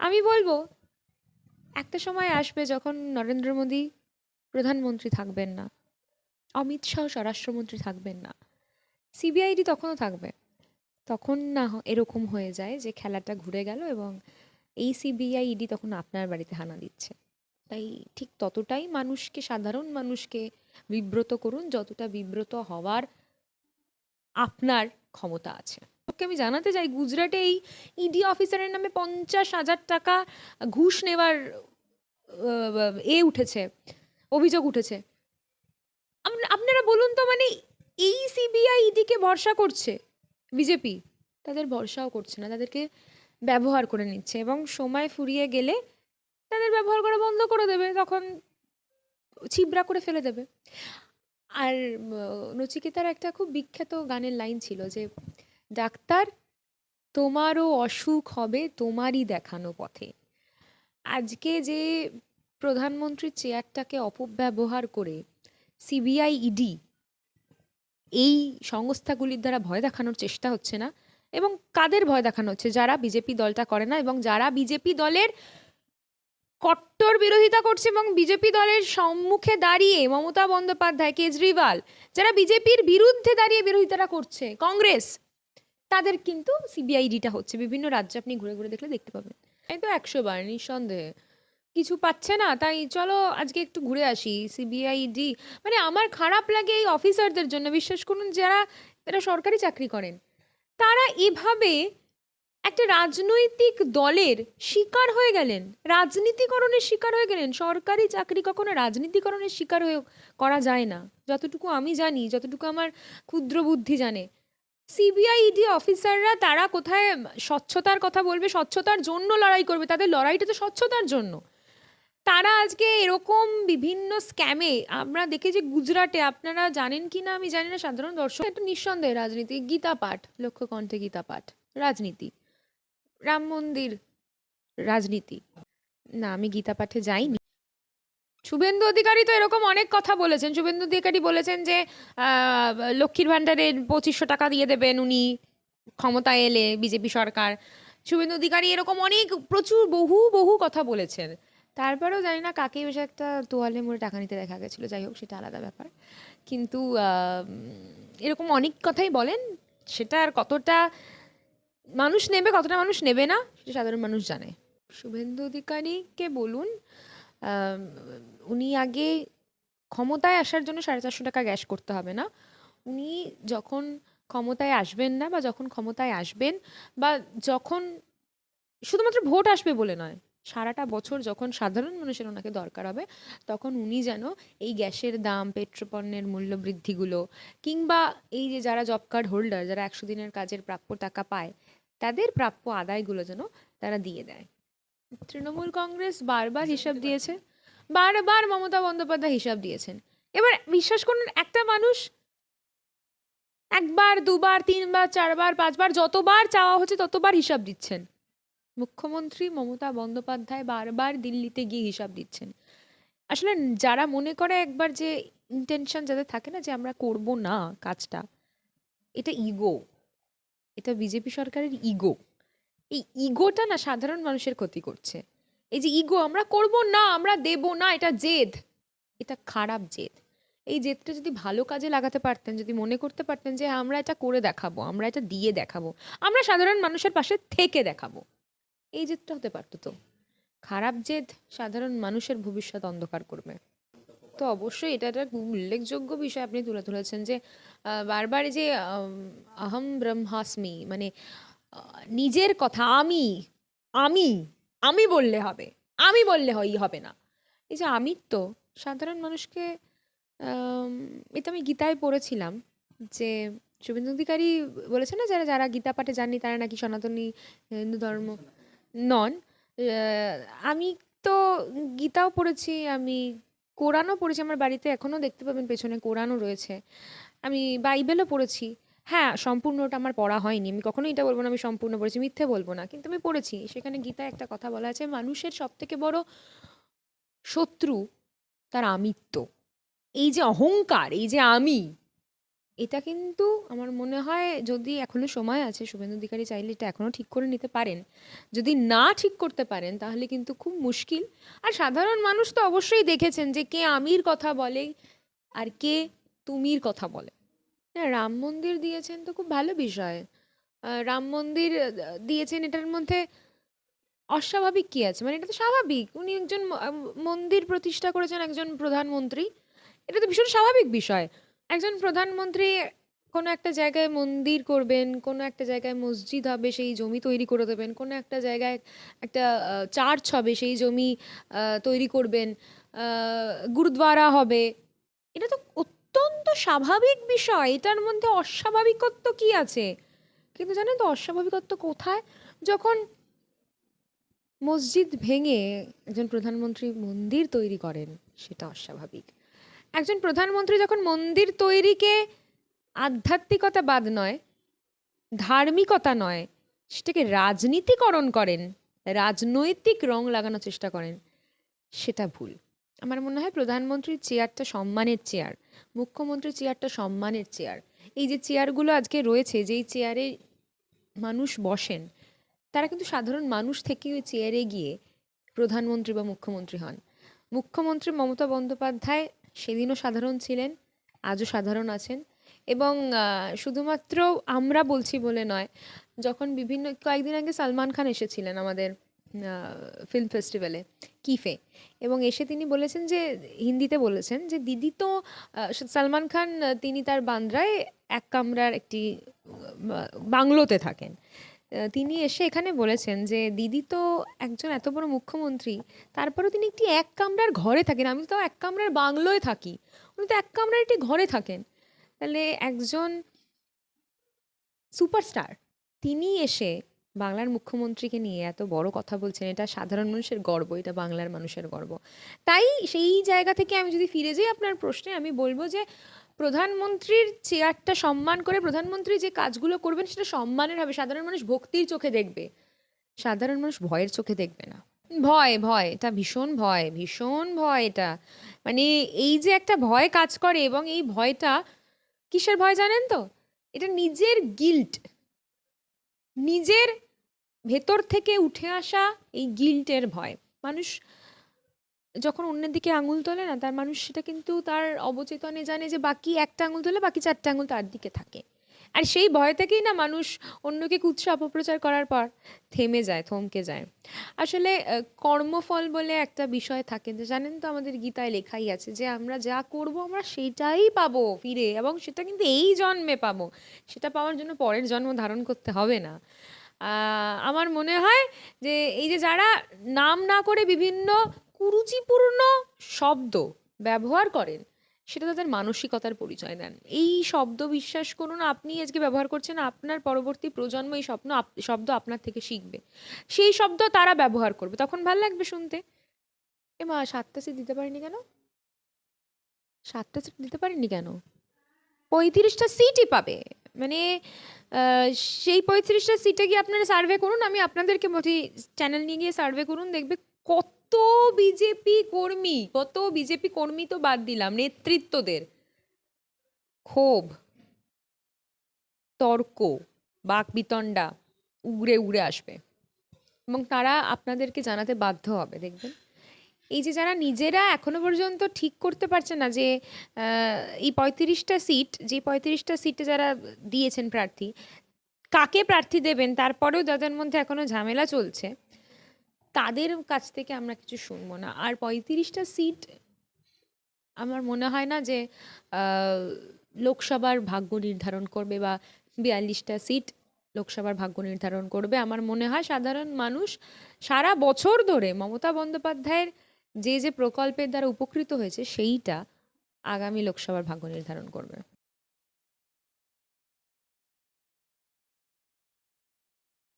আমি বলব, একটা সময় আসবে যখন নরেন্দ্র মোদী প্রধানমন্ত্রী থাকবেন না, অমিত শাহ স্বরাষ্ট্রমন্ত্রী থাকবেন না, সিবিআইডি তখনও থাকবে। তখন না এরকম হয়ে যায় যে খেলাটা ঘুরে গেল এবং এই সিবিআই ইডি তখন আপনার বাড়িতে হানা দিচ্ছে। তাই ঠিক ততটাই মানুষকে, সাধারণ মানুষকে বিব্রত করুন, যতটা বিব্রত হওয়ার আপনার ক্ষমতা আছে। ওকে আমি জানাতে চাই, গুজরাটে এই ইডি অফিসারের নামে পঞ্চাশ হাজার টাকা ঘুষ নেওয়ার এ উঠেছে, অভিযোগ উঠেছে। আপনারা বলুন তো মানে এই সিবিআই ইডিকে ভরসা করছে বিজেপি তাদের ভরসাও করছে না, তাদেরকে ব্যবহার করে নিচ্ছে এবং সময় ফুরিয়ে গেলে তাদের ব্যবহার করা বন্ধ করে দেবে, তখন ছিবড়া করে ফেলে দেবে। আর নচিকেতার একটা খুব বিখ্যাত গানের লাইন ছিল যে ডাক্তার, তোমারও অসুখ হবে তোমারই দেখানো পথে। আজকে যে প্রধানমন্ত্রীর চেয়ারটাকে অপব্যবহার করে সিবিআই ইডি এই সংস্থাগুলির দ্বারা ভয় দেখানোর চেষ্টা হচ্ছে না এবং কাদের ভয় দেখানো হচ্ছে? যারা বিজেপি দলটা করে না এবং যারা বিজেপি দলের কট্টর বিরোধিতা করছে এবং বিজেপি দলের সম্মুখে দাঁড়িয়ে মমতা বন্দ্যোপাধ্যায়, কেজরিওয়াল, যারা বিজেপির বিরুদ্ধে দাঁড়িয়ে বিরোধিতাটা করছে, কংগ্রেস তাদের কিন্তু সিবিআইডিটা হচ্ছে। বিভিন্ন রাজ্যে আপনি ঘুরে ঘুরে দেখলে দেখতে পাবেন। এই তো একশো বার নিঃসন্দেহে। কিছু পাচ্ছে না, তাই চলো আজকে একটু ঘুরে আসি সিবিআইডি মানে আমার খারাপ লাগে এই অফিসারদের জন্য, বিশ্বাস করুন, যারা এরা সরকারি চাকরি করেন। তারা এভাবে একটা রাজনৈতিক দলের শিকার হয়ে গেলেন, রাজনীতিকরণের শিকার হয়ে গেলেন। সরকারি চাকরি কখনো রাজনীতিকরণের শিকার হয়ে করা যায় না। যতটুকু আমি জানি, যতটুকু আমার ক্ষুদ্র বুদ্ধি জানে সিবিআই ইডি অফিসাররা তারা কোথায় স্বচ্ছতার কথা বলবে, স্বচ্ছতার জন্য লড়াই করবে, তাদের লড়াইটা তো স্বচ্ছতার জন্য। তারা আজকে এরকম বিভিন্ন স্ক্যামে আমরা দেখেছি গুজরাটে, আপনারা জানেন কি না? আমি জানি না, সাধারণ দর্শক, একটা নিঃসন্দেহে রাজনীতি। গীতা পাঠ লক্ষ্য কণ্ঠে গীতা পাঠ, রাজনীতি। রাম মন্দির, রাজনীতি। না, আমি গীতা পাঠে যাইনি। শুভেন্দু অধিকারী তো এরকম অনেক কথা বলেছেন। শুভেন্দু অধিকারী বলেছেন যে লক্ষ্মীর ভাণ্ডারের পঁচিশশো টাকা দিয়ে দেবেন উনি ক্ষমতায় এলে বিজেপি সরকার। শুভেন্দু অধিকারী এরকম অনেক, প্রচুর বহু বহু কথা বলেছেন। তারপরেও জানি না কাকে বেশ একটা তোয়ালে মুড়ে টাকা নিতে দেখা গেছিল, যাই হোক সেটা আলাদা ব্যাপার। কিন্তু এরকম অনেক কথাই বলেন, সেটা আর কতটা মানুষ নেবে, কতটা মানুষ নেবে না, সেটা সাধারণ মানুষ জানে। শুভেন্দু অধিকারীকে বলুন উনি আগে ক্ষমতায় আসার জন্য সাড়ে চারশো টাকা গ্যাস করতে হবে না। উনি যখন ক্ষমতায় আসবেন না বা যখন ক্ষমতায় আসবেন বা যখন শুধুমাত্র ভোট আসবে বলে নয়, সারাটা বছর যখন সাধারণ মানুষের ওনাকে দরকার হবে, তখন উনি যেন এই গ্যাসের দাম, পেট্রোপণ্যের মূল্য বৃদ্ধিগুলো কিংবা এই যে যারা জব কার্ড হোল্ডার, যারা একশো দিনের কাজের প্রাপ্য টাকা পায়, তাদের প্রাপ্য আদায়গুলো যেন তারা দিয়ে দেয়। তৃণমূল কংগ্রেস বারবার হিসাব দিয়েছে, বারবার মমতা বন্দ্যোপাধ্যায় হিসাব দিয়েছেন। এবার বিশ্বাস করুন, একটা মানুষ একবার, দুবার, তিনবার, চারবার, পাঁচবার, যতবার চাওয়া হচ্ছে ততবার হিসাব দিচ্ছেন। মুখ্যমন্ত্রী মমতা বন্দ্যোপাধ্যায় বারবার দিল্লিতে গিয়ে হিসাব দিচ্ছেন। আসলে যারা মনে করে একবার যে ইন্টেনশন যাদের থাকে না যে আমরা করব না কাজটা, এটা ইগো এটা বিজেপি সরকারের ইগো এই ইগোটা না সাধারণ মানুষের ক্ষতি করছে। এই যে ইগো, আমরা করব না, আমরা দেব না, এটা জেদ। এটা খারাপ জেদ। এই জেদটা যদি ভালো কাজে লাগাতে পারতেন, যদি মনে করতে পারতেন যে আমরা এটা করে দেখাবো, আমরা এটা দিয়ে দেখাবো, আমরা সাধারণ মানুষের পাশে থেকে দেখাবো। এই জেদটা হতে পারতো তো। খারাপ জেদ সাধারণ মানুষের ভবিষ্যৎ অন্ধকার করবে। তো অবশ্যই এটা একটা উল্লেখযোগ্য বিষয় আপনি তুলে ধরেছেন যে বারবার যে আহম ব্রহ্মাস্মি মানে নিজের কথা, আমি আমি আমি বললে হবে, আমি বললে হয় হবে না। এই যে আমিত্ব সাধারণ মানুষকে এটা আমি গীতায় পড়েছিলাম যে শুভেন্দু অধিকারী বলেছে না, যারা যারা গীতা পাঠে জাননি তারা নাকি সনাতনী হিন্দু ধর্ম নন। আমি তো গীতাও পড়েছি, আমি কোরআনও পড়েছি, আমার বাড়িতে এখনও দেখতে পাবেন, পেছনে কোরআনও রয়েছে। আমি বাইবেলও পড়েছি। হ্যাঁ সম্পূর্ণটা আমার পড়া হয়নি। আমি কখনোই এটা বলব না, আমি সম্পূর্ণ পড়েছি, মিথ্যে বলব না। কিন্তু আমি পড়েছি। সেখানে গীতায় একটা কথা বলা আছে, মানুষের সব থেকে বড় শত্রু তার আমিত্ব। এই যে অহংকার, এই যে আমি, এটা কিন্তু আমার মনে হয় যদি এখনও সময় আছে, শুভেন্দু অধিকারী চাইলে এটা এখনও ঠিক করে নিতে পারেন। যদি না ঠিক করতে পারেন, তাহলে কিন্তু খুব মুশকিল। আর সাধারণ মানুষ তো অবশ্যই দেখেছেন যে কে আমির কথা বলে আর কে তুমির কথা বলে। হ্যাঁ রাম মন্দির দিয়েছেন তো খুব ভালো বিষয়। রাম মন্দির দিয়েছেন এটার মধ্যে অস্বাভাবিক কি আছে? মানে এটা তো স্বাভাবিক। উনি একজন মন্দির প্রতিষ্ঠা করেছেন একজন প্রধানমন্ত্রী। এটা তো ভীষণ স্বাভাবিক বিষয়। একজন প্রধানমন্ত্রী কোনো একটা জায়গায় মন্দির করবেন, কোনো একটা জায়গায় মসজিদ হবে, সেই জমি তৈরি করে দেবেন, কোনো একটা জায়গায় একটা চার্চ হবে, সেই জমি তৈরি করবেন গুরুদ্বারা হবে। এটা তো অত্যন্ত স্বাভাবিক বিষয়। এটার মধ্যে অস্বাভাবিকত্ব কি আছে? কিন্তু জানেন তো অস্বাভাবিকত্ব কোথায়? যখন মসজিদ ভেঙে একজন প্রধানমন্ত্রী মন্দির তৈরি করেন, সেটা অস্বাভাবিক। একজন প্রধানমন্ত্রী যখন মন্দির তৈরিকে আধ্যাত্মিকতা বাদ নয়, ধার্মিকতা নয়, সেটাকে রাজনীতিকরণ করেন, রাজনৈতিক রং লাগানোর চেষ্টা করেন, সেটা ভুল। আমার মনে হয় প্রধানমন্ত্রীর চেয়ারটা সম্মানের চেয়ার, মুখ্যমন্ত্রীর চেয়ারটা সম্মানের চেয়ার। এই যে চেয়ারগুলো আজকে রয়েছে, যেই চেয়ারে মানুষ বসেন, তারা কিন্তু সাধারণ মানুষ থেকে ওই চেয়ারে গিয়ে প্রধানমন্ত্রী বা মুখ্যমন্ত্রী হন। মুখ্যমন্ত্রী মমতা বন্দ্যোপাধ্যায় সেদিনও সাধারণ ছিলেন, আজও সাধারণ আছেন এবং শুধুমাত্র আমরা বলছি বলে নয়, যখন বিভিন্ন, কয়েকদিন আগে সালমান খান এসেছিলেন আমাদের ফিল্ম ফেস্টিভ্যালে কিফে। এবং এসে তিনি বলেছেন যে, হিন্দিতে বলেছেন যে, দিদি তো সালমান খান তিনি তার বান্দ্রায় এক কামরার একটি বাংলোতে থাকেন। তিনি এসে এখানে বলেছেন যে, দিদি তো একজন এত বড় মুখ্যমন্ত্রী, তারপরেও তিনি একটি এক কামরার ঘরে থাকেন। আমি তো এক কামরার বাংলোয় থাকি, উনি তো এক কামরার একটি ঘরে থাকেন। তাহলে একজন সুপারস্টার তিনি এসে বাংলার মুখ্যমন্ত্রীকে নিয়ে এত বড় কথা বলছেন, এটা সাধারণ মানুষের গর্ব, এটা বাংলার মানুষের গর্ব। তাই সেই জায়গা থেকে আমি যদি ফিরে যাই আপনার প্রশ্নে, আমি বলব যে প্রধানমন্ত্রীর চেয়ারটা সম্মান করে প্রধানমন্ত্রী যে কাজগুলো করবেন, সেটা সম্মানের হবে। সাধারণ মানুষ ভক্তির চোখে দেখবে। সাধারণ মানুষ ভয়ের চোখে দেখবে না। ভয় ভয়, এটা ভীষণ ভয় ভীষণ ভয় এটা। মানে এই যে একটা ভয় কাজ করে এবং এই ভয়টা, কিসের ভয় জানেন তো? এটা নিজের গিল্ট নিজের ভেতর থেকে উঠে আসা এই গিল্টের ভয়। মানুষ যখন অন্যের দিকে আঙুল তোলে না, তার মানুষ সেটা কিন্তু তার অবচেতনে জানে যে বাকি একটা আঙুল তোলে, বাকি চারটা আঙুল তার দিকে থাকে। আর সেই ভয় থেকেই না মানুষ অন্যকে কুৎসা অপপ্রচার করার পর থেমে যায়, থমকে যায়। আসলে কর্মফল বলে একটা বিষয় থাকে যে, জানেন তো আমাদের গীতায় লেখাই আছে যে, আমরা যা করব আমরা সেটাই পাবো ফিরে এবং সেটা কিন্তু এই জন্মে পাবো। সেটা পাওয়ার জন্য পরের জন্ম ধারণ করতে হবে না। আমার মনে হয় যে এই যে যারা নাম না করে বিভিন্ন কুরুচিপূর্ণ শব্দ ব্যবহার করেন, সেটা তাদের মানসিকতার পরিচয় দেন। এই শব্দ বিশ্বাস করুন, আপনি আজকে ব্যবহার করছেন, আপনার পরবর্তী প্রজন্ম এই স্বপ্ন শব্দ আপনার থেকে শিখবে। সেই শব্দ তারা ব্যবহার করবে। তখন ভালো লাগবে শুনতে। এ মা, সাতটা সিট দিতে পারিনি কেন? সাতটা সিট দিতে পারিনি কেন? পঁয়ত্রিশটা সিটই পাবে। মানে সেই পঁয়ত্রিশটা সিটে গিয়ে আপনারা সার্ভে করুন, আমি আপনাদেরকে বলছি চ্যানেল নিয়ে গিয়ে সার্ভে করুন, দেখবে কত বিজেপি কর্মী, কত বিজেপি কর্মী তো বাদ দিলাম, নেতৃত্বদের। ক্ষোভ, তর্ক, বাকবিতণ্ডা উগড়ে উগড়ে আসবে। এবং তারা আপনাদেরকে জানাতে বাধ্য হবে, দেখবেন। এই যে যারা নিজেরা এখনও পর্যন্ত ঠিক করতে পারছে না যে এই পঁয়ত্রিশটা সিট যে পঁয়ত্রিশটা সিটে যারা দিয়েছেন প্রার্থী, কাকে প্রার্থী দেবেন? তারপরেও যাদের মধ্যে এখনও ঝামেলা চলছে, তাদের কাছ থেকে আমরা কিছু শুনব না। আর পঁয়ত্রিশটা সিট আমার মনে হয় না যে লোকসভার ভাগ্য নির্ধারণ করবে বা বিয়াল্লিশটা সিট লোকসভার ভাগ্য নির্ধারণ করবে। আমার মনে হয় সাধারণ মানুষ সারা বছর ধরে মমতা বন্দ্যোপাধ্যায়ের যে যে প্রকল্পের দ্বারা উপকৃত হয়েছে সেইটা আগামী লোকসভার ভাগ্য নির্ধারণ করবে।